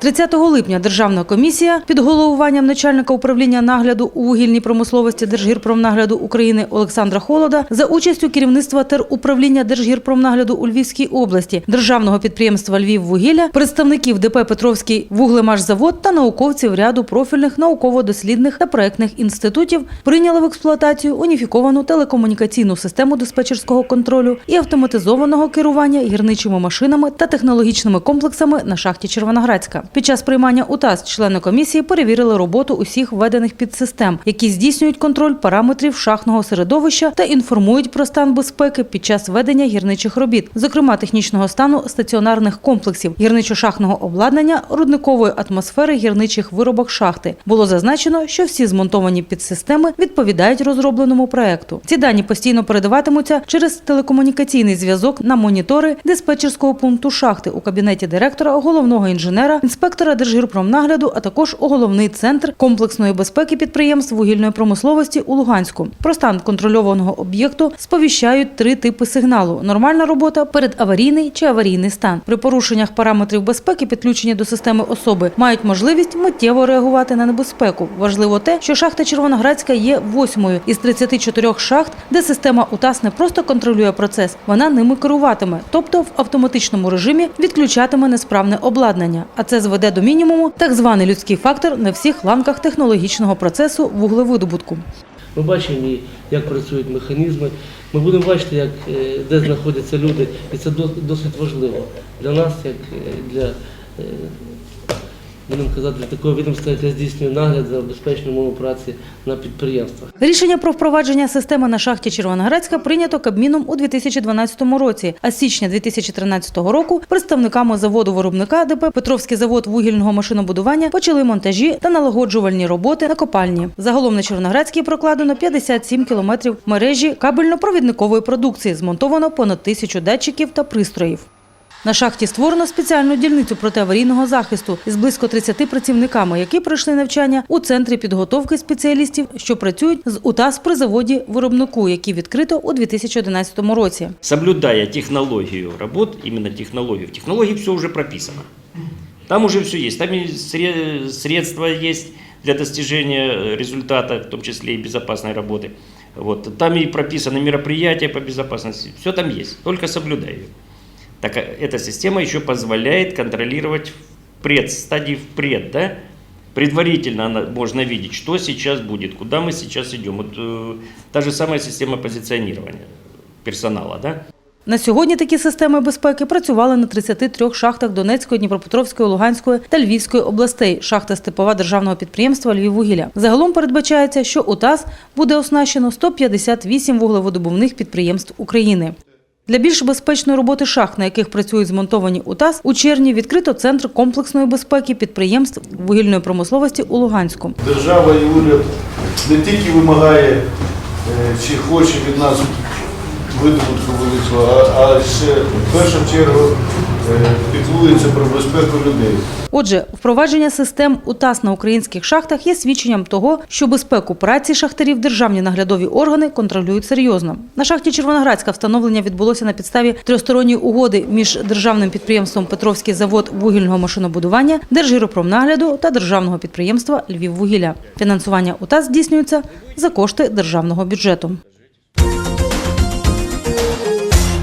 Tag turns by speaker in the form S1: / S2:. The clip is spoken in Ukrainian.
S1: 30 липня Державна комісія під головуванням начальника управління нагляду у вугільній промисловості Держгірпромнагляду України Олександра Холода за участю керівництва теруправління Держгірпромнагляду у Львівській області, державного підприємства Львіввугілля, представників ДП Петровський вуглемашзавод та науковців ряду профільних науково-дослідних та проектних інститутів прийняли в експлуатацію уніфіковану телекомунікаційну систему диспетчерського контролю і автоматизованого керування гірничими машинами та технологічними комплексами на шахті Червоноградська. Під час приймання УТАЗ члени комісії перевірили роботу усіх введених підсистем, які здійснюють контроль параметрів шахтного середовища та інформують про стан безпеки під час ведення гірничих робіт, зокрема технічного стану стаціонарних комплексів, гірничо-шахтного обладнання, рудникової атмосфери гірничих виробок шахти. Було зазначено, що всі змонтовані підсистеми відповідають розробленому проекту. Ці дані постійно передаватимуться через телекомунікаційний зв'язок на монітори диспетчерського пункту шахти у кабінеті директора, головного інженера, інспектора Держгірпромнагляду, а також у головний центр комплексної безпеки підприємств вугільної промисловості у Луганську. Про стан контрольованого об'єкту сповіщають три типи сигналу: нормальна робота, передаварійний чи аварійний стан. При порушеннях параметрів безпеки, підключені до системи особи, мають можливість миттєво реагувати на небезпеку. Важливо те, що шахта Червоноградська є восьмою із 34 шахт, де система УТАС не просто контролює процес, вона ними керуватиме, тобто в автоматичному режимі відключатиме несправне обладнання. А це зведе до мінімуму так званий людський фактор на всіх ланках технологічного процесу вуглевидобутку.
S2: Ми бачимо, як працюють механізми. Ми будемо бачити, як, е, де знаходяться люди, і це дос- досить важливо для нас, як е, для, е, будемо казати, для такого відомства, яке здійснює нагляд за безпечною умовою праці на підприємствах.
S1: Рішення про впровадження системи на шахті Червоноградська прийнято Кабміном у 2012 році, а з січня 2013 року представниками заводу-виробника ДП Петровський завод вугільного машинобудування почали монтажі та налагоджувальні роботи на копальні. Загалом на Червоноградській прокладено 57 кілометрів мережі кабельно-провідникової продукції, змонтовано понад тисячу датчиків та пристроїв. На шахті створено спеціальну дільницю протиаварійного захисту із близько 30 працівниками, які пройшли навчання у центрі підготовки спеціалістів, що працюють з УТАС при заводі виробнику, який відкрито у 2011 році.
S3: соблюдая технологию работ, именно технологию, в технологии все уже прописано. Там уже все есть, там и сре- средства есть для достижения э, результата, в том числе и безопасной работы. Вот. Там и прописаны мероприятия по безопасности, все там есть, только соблюдай ее. Так а эта система еще позволяет контролировать впред, стадии впред, да? Предварительно она, можно видеть, что сейчас будет, куда мы сейчас идем. Вот, э, та же самая система позиционирования персонала, да?
S1: На сьогодні такі системи безпеки працювали на 33 шахтах Донецької, Дніпропетровської, Луганської та Львівської областей. Шахта степова державного підприємства Львіввугілля. Загалом передбачається, що УТАС буде оснащено 158 вуглеводобувних підприємств України. Для більш безпечної роботи шахт, на яких працюють змонтовані УТАС, у червні відкрито центр комплексної безпеки підприємств вугільної промисловості у Луганську.
S4: Держава і уряд не тільки вимагає е, чи хоче від нас видобутку великого, а, ще в першу чергу піклується про безпеку людей.
S1: Отже, впровадження систем УТАС на українських шахтах є свідченням того, що безпеку праці шахтарів державні наглядові органи контролюють серйозно. На шахті Червоноградська встановлення відбулося на підставі трьохсторонньої угоди між державним підприємством Петровський завод вугільного машинобудування, Держгіропромнагляду та державного підприємства Львіввугілля. Фінансування УТАС здійснюється за кошти державного бюджету.